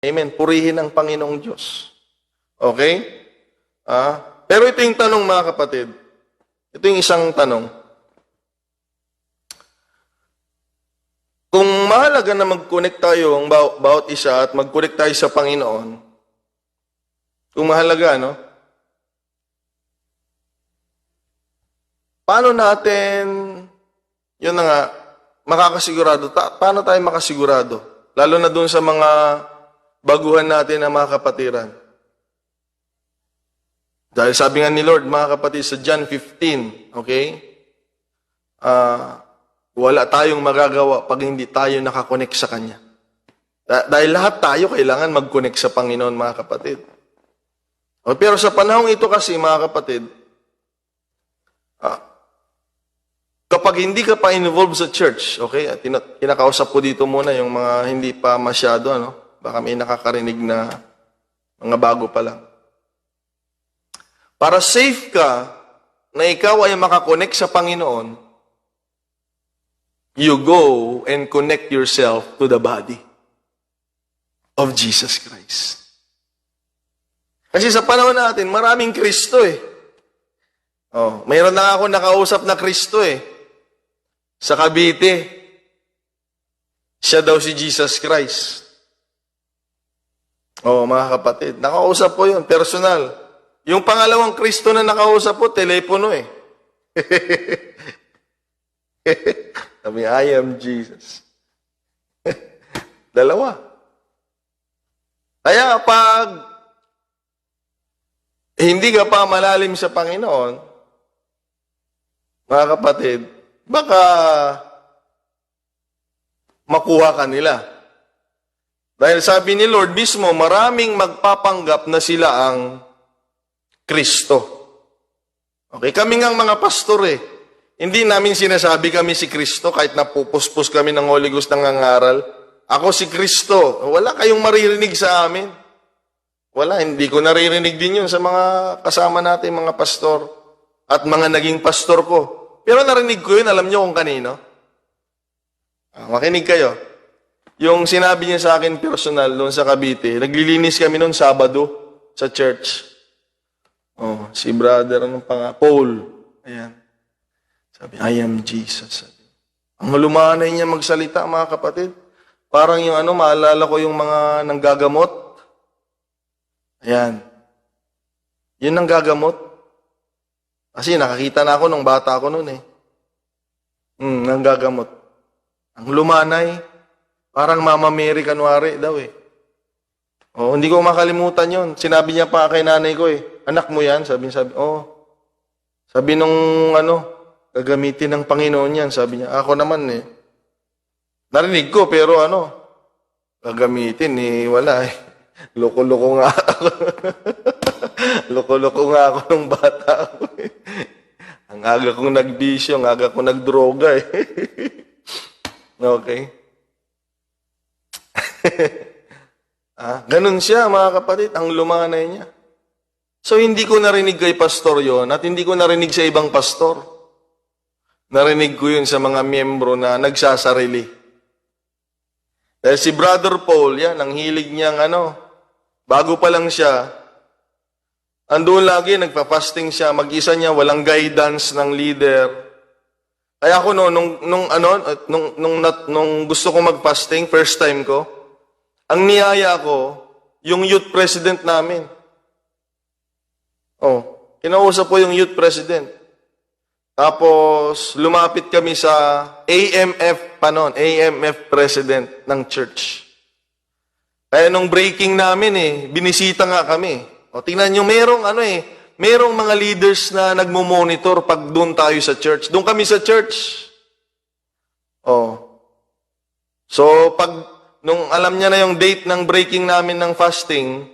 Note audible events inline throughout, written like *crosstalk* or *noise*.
Amen. Purihin ang Panginoong Diyos. Okay? Ah, pero ito yung tanong mga kapatid. Ito yung isang tanong. Kung mahalaga na mag-connect tayo ang baw- bawat isa at mag-connect tayo sa Panginoon, kung mahalaga, no? Paano natin, yun na nga, makakasigurado? Ta- paano tayo makasigurado? Lalo na dun sa mga baguhan natin na mga kapatiran. Dahil sabi nga ni Lord, mga kapatid, sa John 15, okay? Ah, wala tayong magagawa pag hindi tayo nakakonect sa Kanya. Da- dahil lahat tayo kailangan mag-connect sa Panginoon, mga kapatid. O, pero sa panahong ito kasi, mga kapatid, ah, kapag hindi ka pa involved sa church, okay, at kinakausap ko dito muna yung mga hindi pa masyado, ano, baka may nakakarinig na mga bago pa lang. Para safe ka na ikaw ay makakonect sa Panginoon, you go and connect yourself to the body of Jesus Christ. Kasi sa panahon natin, maraming Kristo eh. Oh, mayroon na ako nakausap na Kristo eh. Sa Cavite. Siya daw si Jesus Christ. Oh, mga kapatid, nakausap po yun, personal. Yung pangalawang Kristo na nakausap po, telepono eh. *laughs* Sabi, I am Jesus. *laughs* Dalawa. Kaya pag hindi ka pa malalim sa Panginoon, mga kapatid, baka makuha ka nila. Dahil sabi ni Lord mismo, maraming magpapanggap na sila ang Kristo. Okay, kami ngang mga pastor eh. Hindi namin sinasabi kami si Kristo kahit napupuspos kami ng Holy Ghost ng nangaral. Ako si Kristo. Wala kayong maririnig sa amin. Wala, hindi ko naririnig din yun sa mga kasama natin, mga pastor at mga naging pastor ko. Pero narinig ko yun, alam nyo kung kanino? Ah, makinig kayo. Yung sinabi niya sa akin personal noon sa Cavite, naglilinis kami noon Sabado sa church. Oh, si brother, anong pang Paul. Ayan. Sabi, I am Jesus. Sabi. Ang lumanay niya magsalita, mga kapatid. Parang yung ano, maalala ko yung mga nanggagamot. Ayan. Yun ang gagamot. Kasi nakakita na ako nung bata ako noon eh. Hmm, nang gagamot. Ang lumanay, parang Mama Mary kanwari daw eh. Oh, hindi ko makalimutan yun. Sinabi niya pa kay nanay ko eh, anak mo yan? Sabi sabi, oh. Sabi nung ano, gagamitin ng Panginoon yan. Sabi niya, ako naman eh. Narinig ko, pero ano, gagamitin eh, wala eh. *laughs* Loko-loko nga ako. *laughs* Loko-loko nga ako nung bata ako eh. Ang aga kong nagbisyo, ang aga kong nagdroga eh. *laughs* okay. *laughs* ah, ganun siya, mga kapatid, ang lumanay niya. So, hindi ko narinig kay pastor yon at hindi ko narinig sa ibang pastor. Narinig ko yun sa mga miyembro na nagsasarili. Dahil si Brother Paul, yan, ang hilig niyang ano, bago pa lang siya, andun lagi, nagpa-fasting siya, mag-isa niya, walang guidance ng leader. Kaya ako no, nung, nung, ano, nung, nung, nat- nung gusto ko mag-fasting, first time ko, ang niyaya ko, yung youth president namin. Oh, kinausap ko yung youth president. Tapos, lumapit kami sa AMF pa noon, AMF president ng church. Kaya nung breaking namin eh, binisita nga kami. O tingnan nyo, merong ano eh, merong mga leaders na nagmo-monitor pag doon tayo sa church. Doon kami sa church. Oh. So, pag, nung alam niya na yung date ng breaking namin ng fasting,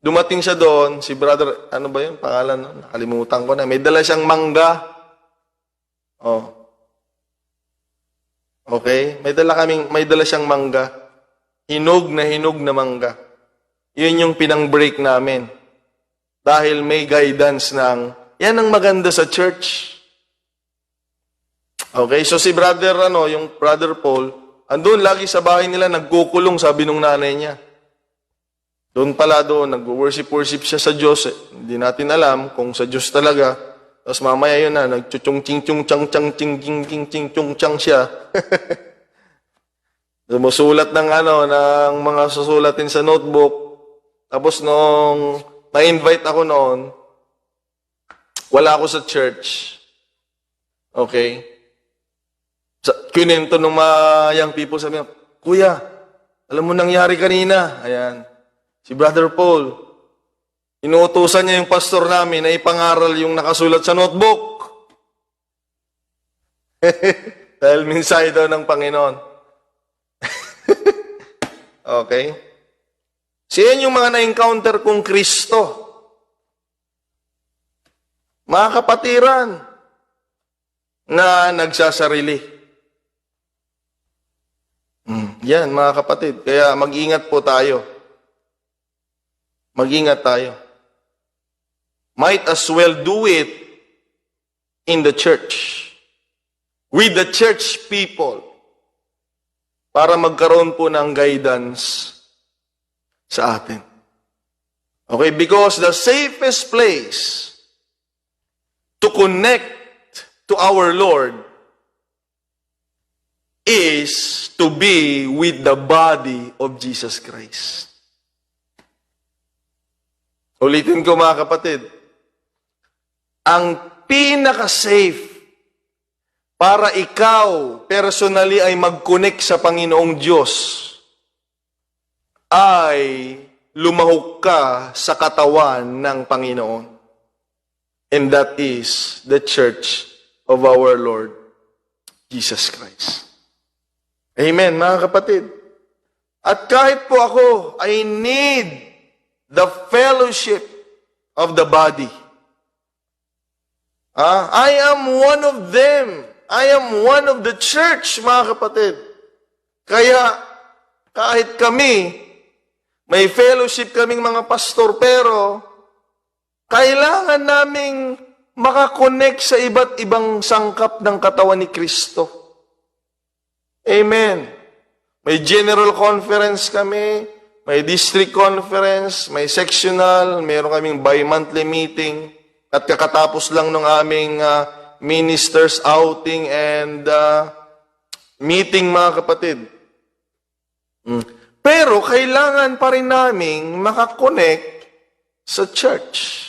dumating siya doon, si brother, ano ba yun, pangalan, no? nakalimutan ko na, may dala siyang mangga. Oh. Okay? May dala kaming, may dala siyang mangga. Hinog na hinog na mangga. Yun yung pinang-break namin. Dahil may guidance ng, yan ang maganda sa church. Okay, so si brother, ano, yung brother Paul, andun lagi sa bahay nila, nagkukulong, sabi nung nanay niya. Doon pala doon, nag-worship-worship siya sa Diyos. Eh. Hindi natin alam kung sa Diyos talaga. Tapos mamaya yun na, nagchuchung ching chung chang chang ching ching ching ching chung chang siya. *laughs* Sumusulat ng ano, ng mga susulatin sa notebook. Tapos nung na-invite ako noon, wala ako sa church. Okay? Sa, kinento ng mga young people, sabi niya, Kuya, alam mo nangyari kanina. Ayan. Si Brother Paul, inuutosan niya yung pastor namin na ipangaral yung nakasulat sa notebook. *laughs* Dahil minsay daw ng Panginoon. *laughs* okay? Siyan yung mga na-encounter kong Kristo. Mga kapatiran na nagsasarili. Yan, mga kapatid. Kaya mag-ingat po tayo. Mag-ingat tayo. Might as well do it in the church. With the church people. Para magkaroon po ng guidance sa atin. Okay, because the safest place to connect to our Lord is to be with the body of Jesus Christ. Ulitin ko mga kapatid, ang pinaka-safe para ikaw personally ay mag-connect sa Panginoong Diyos ay lumahok ka sa katawan ng Panginoon. And that is the church of our Lord Jesus Christ. Amen, mga kapatid. At kahit po ako, I need the fellowship of the body. Ah, I am one of them. I am one of the church, mga kapatid. Kaya, kahit kami, may fellowship kaming mga pastor, pero kailangan naming makakonect sa iba't ibang sangkap ng katawan ni Kristo. Amen. May general conference kami, may district conference, may sectional, meron kaming bi-monthly meeting, at kakatapos lang ng aming ah, ministers outing and ah, meeting mga kapatid. Mm. Pero kailangan pa rin naming makakonect sa church.